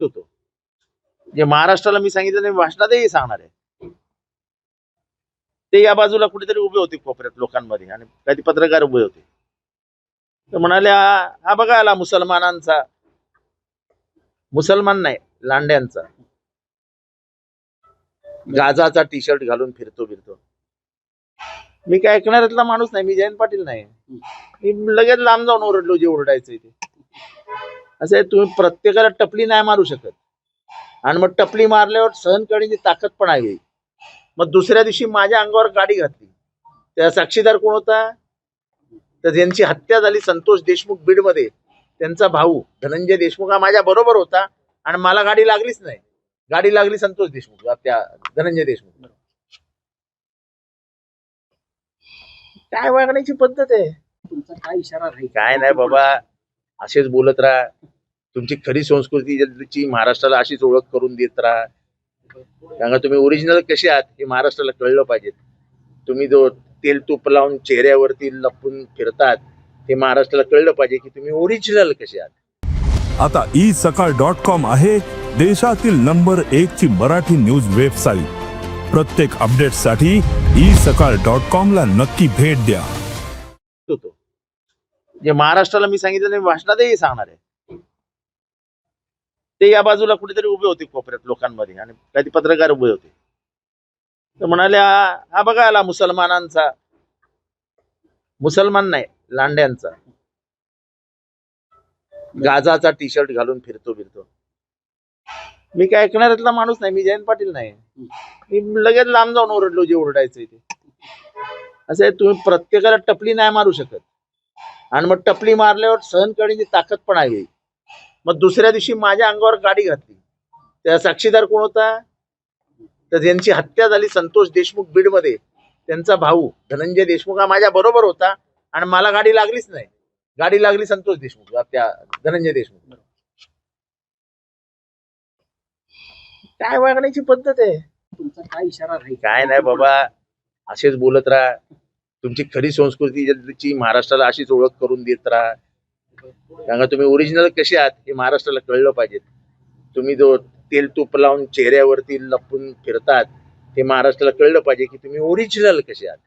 होतो. जे महाराष्ट्राला मी सांगितलं भाषणातही सांगणार आहे. ते या बाजूला कुठेतरी उभे होते कोपऱ्यात लोकांमध्ये आणि काही पत्रकार उभे होते. तर म्हणाले हा हा बघा आला मुसलमानांचा. मुसलमान नाही लांड्यांचा. गाजाचा टी शर्ट घालून फिरतो फिरतो. मी काय ऐकणाऱ्यातला माणूस नाही मी जयंत पाटील नाही. मी लगेच लांब जाऊन ओरडलो जे ओरडायचं ते. असं आहे तुम्ही प्रत्येकाला टपली नाही मारू शकत. आणि मग टपली मारल्यावर सहन करण्याची ताकद पण हवी मग दुसऱ्या दिवशी माझ्या अंगावर गाडी घातली. त्या साक्षीदार कोण होता? तर ज्यांची हत्या झाली संतोष देशमुख बीडमध्ये. त्यांचा भाऊ धनंजय देशमुख हा माझ्या बरोबर होता आणि मला गाडी लागलीच नाही. गाडी लागली संतोष देशमुख त्या धनंजय देशमुख. काय वागण्याची पद्धत आहे? तुमचा काय इशारा राहील? काय नाही बाबा. असेच बोलत राहा. तुमची खरी संस्कृती महाराष्ट्राला अशीच ओळख करून देत राहा. कारण तुम्ही ओरिजिनल कसे आहात हे महाराष्ट्राला कळलं पाहिजे. तुम्ही जो तेल तूप लावून चेहऱ्यावरती लपून फिरतात हे महाराष्ट्राला कळलं पाहिजे की तुम्ही ओरिजिनल कसे आहात. आता ई सकाळ डॉट कॉम आहे देशातील नंबर एक ची मराठी न्यूज वेबसाईट प्रत्येक अपडेटसाठी ई सकाळ डॉट कॉम ला नक्की भेट द्या. जे महाराष्ट्राला मी सांगितलं भाषणातही सांगणार आहे. ते या बाजूला कुठेतरी उभे होते कोपऱ्यात लोकांमध्ये आणि काही पत्रकार उभे होते. तर म्हणाले हा बघा आला मुसलमानांचा. मुसलमान नाही लांड्यांचा. गाजाचा टी शर्ट घालून फिरतो फिरतो. मी काय ऐकणाऱ्यातला माणूस नाही मी जयंत पाटील नाही. मी लगेच लांब जाऊन ओरडलो जे ओरडायचं ते. असं तुम्ही प्रत्येकाला टपली नाही मारू शकत. आणि मग टपली मारल्यावर सहन करण्याची ताकद पण हवी मग दुसऱ्या दिवशी माझ्या अंगावर गाडी घातली. त्या साक्षीदार कोण होता? तर ज्यांची हत्या झाली संतोष देशमुख बीडमध्ये. त्यांचा भाऊ धनंजय देशमुख हा माझ्या बरोबर होता आणि मला गाडी लागलीच नाही. गाडी लागली संतोष देशमुख त्या धनंजय देशमुख. काय वागण्याची पद्धत आहे? तुमचा काय इशारा राहील? काय नाही बाबा असेच बोलत राहा. तुमची खरी संस्कृतीची महाराष्ट्राला अशीच ओळख करून देत राहा. सांगा तुम्ही ओरिजिनल कसे आहात हे महाराष्ट्राला कळलं पाहिजे. तुम्ही जो तेल तूप लावून चेहऱ्यावरती लपून फिरतात हे महाराष्ट्राला कळलं पाहिजे की तुम्ही ओरिजिनल कसे आहात.